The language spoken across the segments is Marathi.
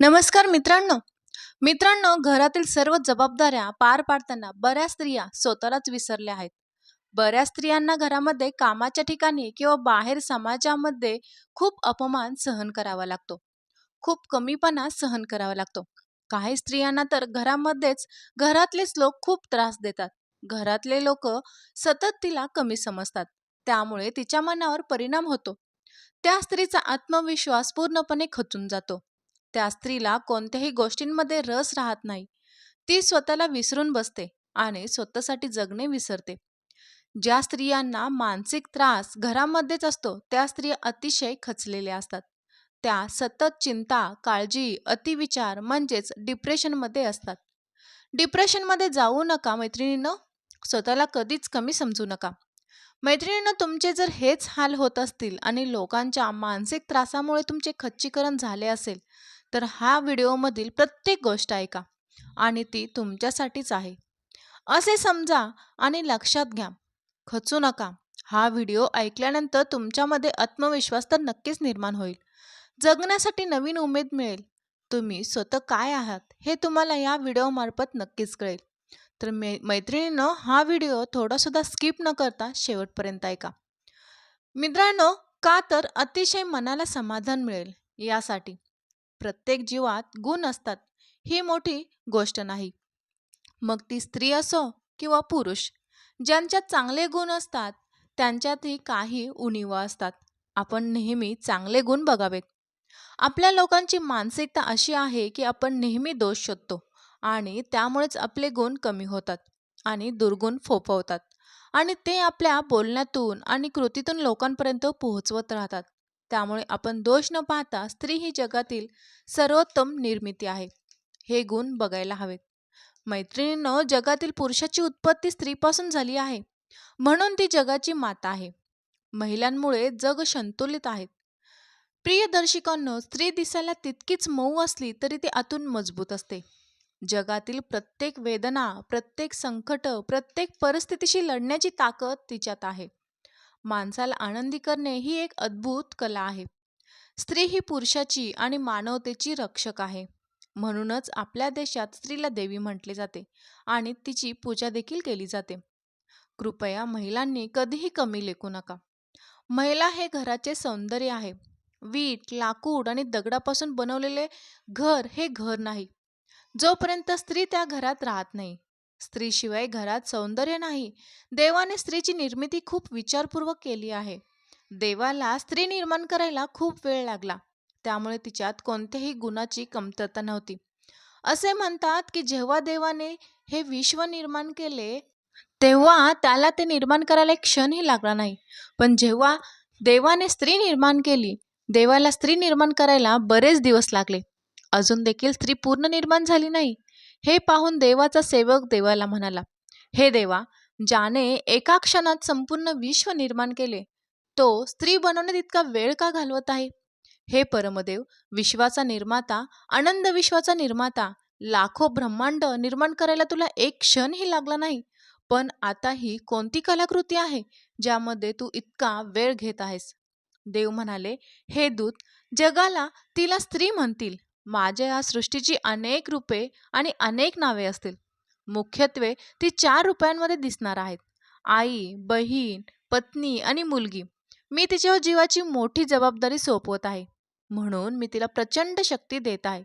नमस्कार मित्रांनो. मित्रांनो घरातील सर्व जबाबदाऱ्या पार पाडताना बऱ्याच स्त्रिया स्वतःलाच विसरल्या आहेत. बऱ्याच स्त्रियांना घरामध्ये कामाच्या ठिकाणी किंवा बाहेर समाजामध्ये खूप अपमान सहन करावा लागतो. खूप कमीपणा सहन करावा लागतो. काही स्त्रियांना तर घरामध्येच घरातलेच लोक खूप त्रास देतात. घरातले लोक सतत तिला कमी समजतात. त्यामुळे तिच्या मनावर परिणाम होतो. त्या स्त्रीचा आत्मविश्वास पूर्णपणे खचून जातो. त्या स्त्रीला कोणत्याही गोष्टींमध्ये रस राहत नाही. ती स्वतःला विसरून बसते आणि स्वतःसाठी जगणे विसरते. ज्या स्त्रियांना मानसिक त्रास घरामध्येच असतो त्या स्त्रिया अतिशय खचलेल्या असतात. त्या सतत चिंता काळजी अतिविचार म्हणजेच डिप्रेशनमध्ये असतात. डिप्रेशनमध्ये जाऊ नका मैत्रिणीनं. स्वतःला कधीच कमी समजू नका. मैत्रिणीनं तुमचे जर हेच हाल होत असतील आणि लोकांच्या मानसिक त्रासामुळे तुमचे खच्चीकरण झाले असेल तर हा व्हिडिओमधील प्रत्येक गोष्ट ऐका आणि ती तुमच्यासाठीच आहे. असे समजा आणि लक्षात घ्या. खचू नका. हा व्हिडिओ ऐकल्यानंतर तुमच्यामध्ये आत्मविश्वास तर नक्कीच निर्माण होईल. जगण्यासाठी नवीन उमेद मिळेल. तुम्ही स्वतः काय आहात हे तुम्हाला या व्हिडिओमार्फत नक्कीच कळेल. तर मै मैत्रिणीनं हा व्हिडिओ थोडासुद्धा स्किप न करता शेवटपर्यंत ऐका. मित्रांनो का तर अतिशय मनाला समाधान मिळेल यासाठी. प्रत्येक जीवात गुण असतात ही मोठी गोष्ट नाही. मग ती स्त्री असो किंवा पुरुष ज्यांच्यात चांगले गुण असतात त्यांच्यातही काही उणिवा असतात. आपण नेहमी चांगले गुण बघावेत. आपल्या लोकांची मानसिकता अशी आहे की आपण नेहमी दोष शोधतो. आणि त्यामुळेच आपले गुण कमी होतात आणि दुर्गुण फोफवतात आणि ते आपल्या बोलण्यातून आणि कृतीतून लोकांपर्यंत पोहोचवत राहतात. त्यामुळे आपण दोष न पाहता स्त्री ही जगातील सर्वोत्तम निर्मिती आहे. हे गुण बघायला हवेत. मैत्रिणीनं जगातील पुरुषाची उत्पत्ती स्त्रीपासून झाली आहे. म्हणून ती जगाची माता आहे. महिलांमुळे जग संतुलित आहे. प्रियदर्शिकांना स्त्री दिसायला तितकीच मऊ असली तरी ती आतून मजबूत असते. जगातील प्रत्येक वेदना प्रत्येक संकट प्रत्येक परिस्थितीशी लढण्याची ताकद तिच्यात आहे. माणसाला आनंदी करणे ही एक अद्भुत कला आहे. स्त्री ही पुरुषाची आणि मानवतेची रक्षक आहे. म्हणूनच आपल्या देशात स्त्रीला देवी म्हटले जाते आणि तिची पूजा देखील केली जाते. कृपया महिलांनी कधीही कमी लेखू नका. महिला हे घराचे सौंदर्य आहे. वीट लाकूड आणि दगडापासून बनवलेले घर हे घर नाही. जोपर्यंत स्त्री त्या घरात राहत नाही. स्त्रीशिवाय घरात सौंदर्य नाही. देवाने स्त्रीची निर्मिती खूप विचारपूर्वक केली आहे. देवाला स्त्री निर्माण करायला खूप वेळ लागला. त्यामुळे तिच्यात कोणत्याही गुणाची कमतरता नव्हती. असे म्हणतात की जेव्हा देवाने हे विश्व निर्माण केले तेव्हा त्याला ते निर्माण करायला एक क्षणही लागला नाही. पण जेव्हा देवाने स्त्री निर्माण केली देवाला स्त्री निर्माण करायला बरेच दिवस लागले. अजून देखील स्त्री पूर्ण निर्माण झाली नाही. हे पाहून देवाचा सेवक देवाला म्हणाला हे देवा ज्याने एका क्षणात संपूर्ण विश्व निर्माण केले तो स्त्री बनवण्यात इतका वेळ का घालवत आहे? हे परमदेव विश्वाचा निर्माता आनंद विश्वाचा निर्माता लाखो ब्रह्मांड निर्माण करायला तुला एक क्षणही लागला नाही पण आता ही कोणती कलाकृती आहे ज्यामध्ये तू इतका वेळ घेत आहेस? देव म्हणाले हे दूत जगाला तिला स्त्री म्हणतील. माझ्या या सृष्टीची अनेक रूपे आणि अनेक नावे असतील. मुख्यत्वे ती चार रुपयांमध्ये दिसणार आहेत. आई बहीण पत्नी आणि मुलगी. मी तिच्यावर जीवाची मोठी जबाबदारी सोपवत आहे. म्हणून मी तिला प्रचंड शक्ती देत आहे.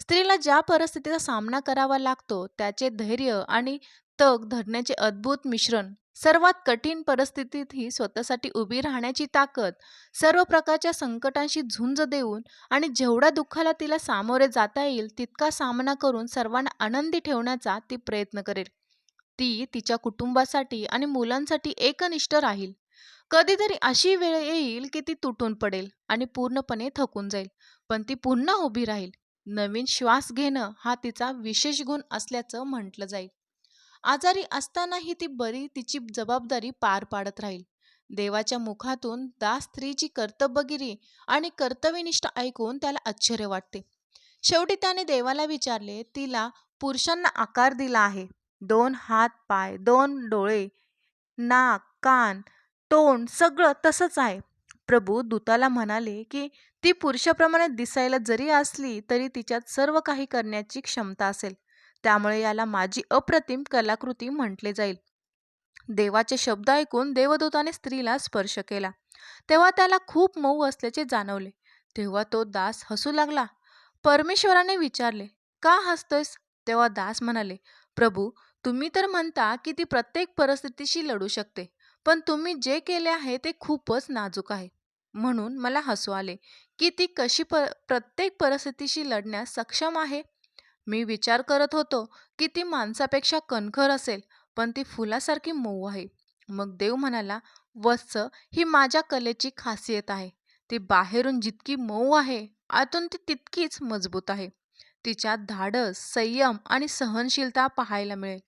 स्त्रीला ज्या परिस्थितीचा सामना करावा लागतो त्याचे धैर्य आणि तग धरण्याचे अद्भुत मिश्रण सर्वात कठीण परिस्थितीतही स्वतःसाठी उभी राहण्याची ताकद सर्व प्रकारच्या संकटांशी झुंज देऊन आणि जेवढ्या दुःखाला तिला सामोरे जाता येईल तितका सामना करून सर्वांना आनंदी ठेवण्याचा ती प्रयत्न करेल. ती तिच्या कुटुंबासाठी आणि मुलांसाठी एकनिष्ठ राहील. कधीतरी अशी वेळ येईल की ती तुटून पडेल आणि पूर्णपणे थकून जाईल पण ती पुन्हा उभी राहील. नवीन श्वास घेणं हा तिचा विशेष गुण असल्याचं म्हटलं जाईल. आजारी असतानाही ती बरी तिची जबाबदारी पार पाडत राहील. देवाच्या मुखातून दास स्त्रीची कर्तव्यगिरी आणि कर्तव्यनिष्ठ ऐकून त्याला आश्चर्य वाटते. शेवटी त्याने देवाला विचारले तिला पुरुषांना आकार दिला आहे. दोन हात पाय दोन डोळे नाक कान तोंड सगळं तसंच आहे. प्रभू दूताला म्हणाले की ती पुरुषाप्रमाणे दिसायला जरी असली तरी तिच्यात सर्व काही करण्याची क्षमता असेल. त्यामुळे याला माझी अप्रतिम कलाकृती म्हटले जाईल. देवाचे शब्द ऐकून देवदूताने स्त्रीला स्पर्श केला. तेव्हा त्याला खूप मऊ असल्याचे जाणवले. तेव्हा तो दास हसू लागला. परमेश्वराने विचारले का हसतोयस? तेव्हा दास म्हणाले प्रभू तुम्ही तर म्हणता की ती प्रत्येक परिस्थितीशी लढू शकते पण तुम्ही जे केले आहे ते खूपच नाजूक आहे. म्हणून मला हसू आले की ती कशी प प्रत्येक परिस्थितीशी लढण्यास सक्षम आहे? मी विचार करत होतो की ती माणसापेक्षा कणखर असेल पण ती फुलासारखी मऊ आहे. मग देव म्हणाला वत्स ही माझ्या कलेची खासियत आहे. ती बाहेरून जितकी मऊ आहे आतून ती तितकीच मजबूत आहे. तिच्यात धाडस संयम आणि सहनशीलता पाहायला मिळेल.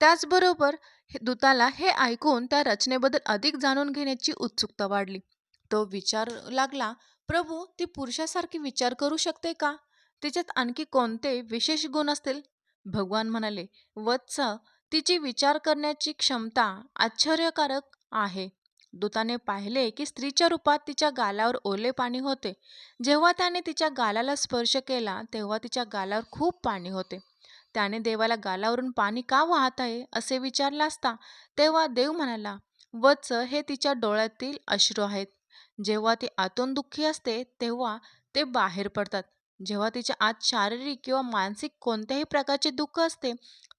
त्याचबरोबर हे दूताला हे ऐकून त्या रचनेबद्दल अधिक जाणून घेण्याची उत्सुकता वाढली. तो विचार लागला प्रभू ती पुरुषासारखी विचार करू शकते का? तिच्यात आणखी कोणते विशेष गुण असतील? भगवान म्हणाले वत्स तिची विचार करण्याची क्षमता आश्चर्यकारक आहे. दूताने पाहिले की स्त्रीच्या रूपात तिच्या गालावर ओले पाणी होते. जेव्हा त्याने तिच्या गालाला स्पर्श केला तेव्हा तिच्या गालावर खूप पाणी होते. त्याने देवाला गालावरून पाणी का वाहत आहे असे विचारला असता तेव्हा देव म्हणाला वत्स हे तिच्या डोळ्यातील अश्रू आहेत. जेव्हा ती आतून दुःखी असते तेव्हा ते बाहेर पडतात. जेव्हा तिच्या आत शारीरिक किंवा मानसिक कोणत्याही प्रकारचे दुःख असते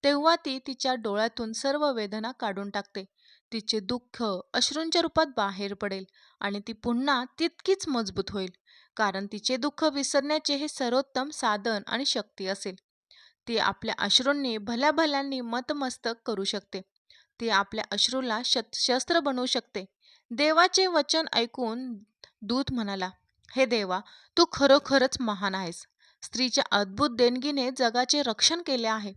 तेव्हा ती तिच्या डोळ्यातून सर्व वेदना काढून टाकते. तिचे दुःख अश्रूंच्या रूपात बाहेर पडेल आणि ती पुन्हा तितकीच मजबूत होईल कारण तिचे दुःख विसरण्याचे हे सर्वोत्तम साधन आणि शक्ती असेल. ती आपल्या अश्रूंनी भल्या भल्यांनी मतमस्तक करू शकते. ती आपल्या अश्रूला शस्त्र बनवू शकते. देवाचे वचन ऐकून दूत म्हणाला हे देवा तू खरोखरच महान आहेस. स्त्रीच्या अद्भुत देणगीने जगाचे रक्षण केले आहे.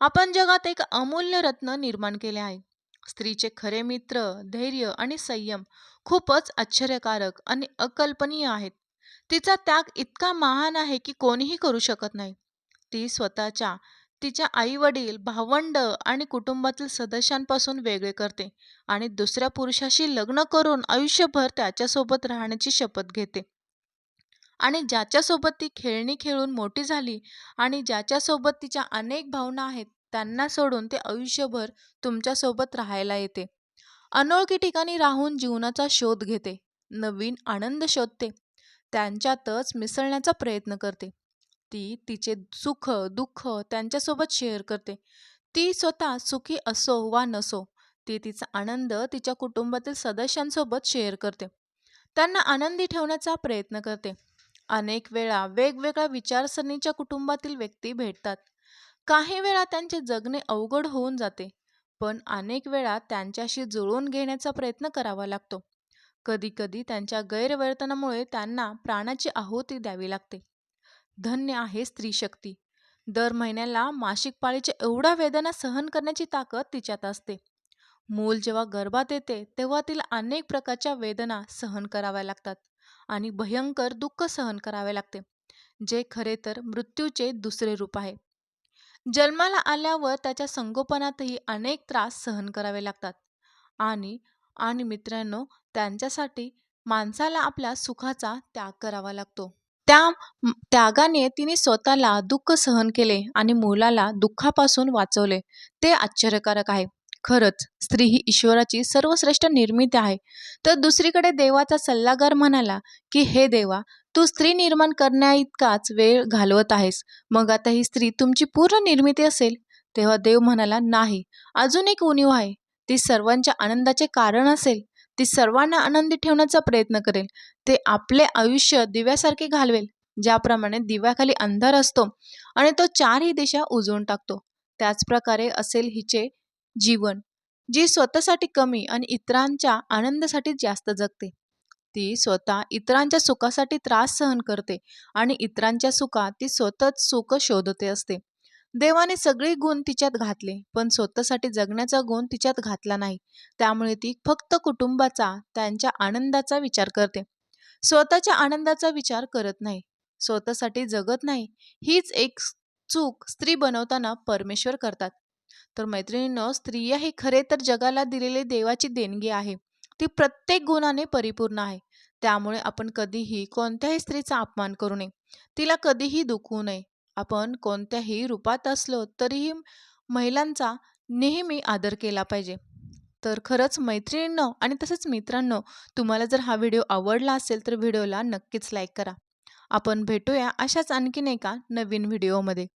आपण जगात एक अमूल्य रत्न निर्माण केले आहे. स्त्रीचे खरे मित्र धैर्य आणि संयम खूपच आश्चर्यकारक आणि अकल्पनीय आहेत. तिचा त्याग इतका महान आहे की कोणीही करू शकत नाही. ती स्वतःच्या तिच्या आई वडील भावंड आणि कुटुंबातील सदस्यांपासून वेगळे करते आणि दुसऱ्या पुरुषाशी लग्न करून आयुष्यभर त्याच्यासोबत राहण्याची शपथ घेते. आणि ज्याच्यासोबत ती खेळणी खेळून मोठी झाली आणि ज्याच्यासोबत तिच्या अनेक भावना आहेत त्यांना सोडून ते आयुष्यभर तुमच्यासोबत राहायला येते. अनोळखी ठिकाणी राहून जीवनाचा शोध घेते नवीन आनंद शोधते त्यांच्यातच मिसळण्याचा प्रयत्न करते. ती तिचे सुख दुःख त्यांच्यासोबत शेअर करते. ती स्वतः सुखी असो वा नसो ती तिचा आनंद तिच्या कुटुंबातील सदस्यांसोबत शेअर करते. त्यांना आनंदी ठेवण्याचा प्रयत्न करते. अनेक वेळा वेगवेगळ्या विचारसरणीच्या कुटुंबातील व्यक्ती भेटतात. काही वेळा त्यांचे जगणे अवघड होऊन जाते पण अनेक वेळा त्यांच्याशी जुळवून घेण्याचा प्रयत्न करावा लागतो. कधीकधी त्यांच्या गैरवर्तनामुळे त्यांना प्राणाची आहुती द्यावी लागते. धन्य आहे स्त्री शक्ती दर महिन्याला मासिक पाळीच्या एवढ्या वेदना सहन करण्याची ताकद तिच्यात असते. मूल जेव्हा गर्भात येते तेव्हा तिला अनेक प्रकारच्या वेदना सहन कराव्या लागतात. आणि भयंकर दुःख सहन करावे लागते जे खरे तर मृत्यूचे दुसरे रूप आहे. जन्माला आल्यावर त्याच्या संगोपनातही अनेक त्रास सहन करावे लागतात आणि आणि मित्रांनो त्यांच्यासाठी माणसाला आपल्या सुखाचा त्याग करावा लागतो. त्या त्यागाने तिने स्वतःला दुःख सहन केले आणि मुलाला दुःखापासून वाचवले. ते आश्चर्यकारक आहे. खरंच स्त्री ही ईश्वराची सर्वश्रेष्ठ निर्मिती आहे. तर दुसरीकडे देवाचा सल्लागार म्हणाला की हे देवा तू स्त्री निर्माण करण्याइतकाच वेळ घालवत आहेस. मग आता ही स्त्री तुमची पूर्ण निर्मिती असेल. तेव्हा देव म्हणाला नाही अजून एक उणीव आहे. ती सर्वांच्या आनंदाचे कारण असेल. ती सर्वांना आनंदी ठेवण्याचा प्रयत्न करेल. ते आपले आयुष्य दिव्यासारखे घालवेल ज्याप्रमाणे दिव्याखाली अंधार असतो आणि तो चारही दिशा उजवून टाकतो. त्याचप्रकारे असेल हिचे जीवन जी स्वतःसाठी कमी आणि इतरांच्या आनंदासाठी जास्त जगते. ती स्वतः इतरांच्या सुखासाठी त्रास सहन करते आणि इतरांच्या सुखात ती स्वतःच सुख शोधते असते. देवाने सगळे गुण तिच्यात घातले पण स्वतःसाठी जगण्याचा गुण तिच्यात घातला नाही. त्यामुळे ती फक्त कुटुंबाचा त्यांच्या आनंदाचा विचार करते. स्वतःच्या आनंदाचा विचार करत नाही. स्वतःसाठी जगत नाही हीच एक चूक स्त्री बनवताना परमेश्वर करतात. तर मैत्रिणीनं स्त्रिया ही खरे तर जगाला दिलेली देवाची देणगी आहे. ती प्रत्येक गुणाने परिपूर्ण आहे. त्यामुळे आपण कधीही कोणत्याही स्त्रीचा अपमान करू नये. तिला कधीही दुखवू नये. आपण कोणत्याही रूपात असलो तरीही महिलांचा नेहमी आदर केला पाहिजे. तर खरंच मैत्रिणींनो आणि तसेच मित्रांनो तुम्हाला जर हा व्हिडिओ आवडला असेल तर व्हिडिओला नक्कीच लाईक करा. आपण भेटूया अशाच आणखीन एका नवीन व्हिडिओमध्ये.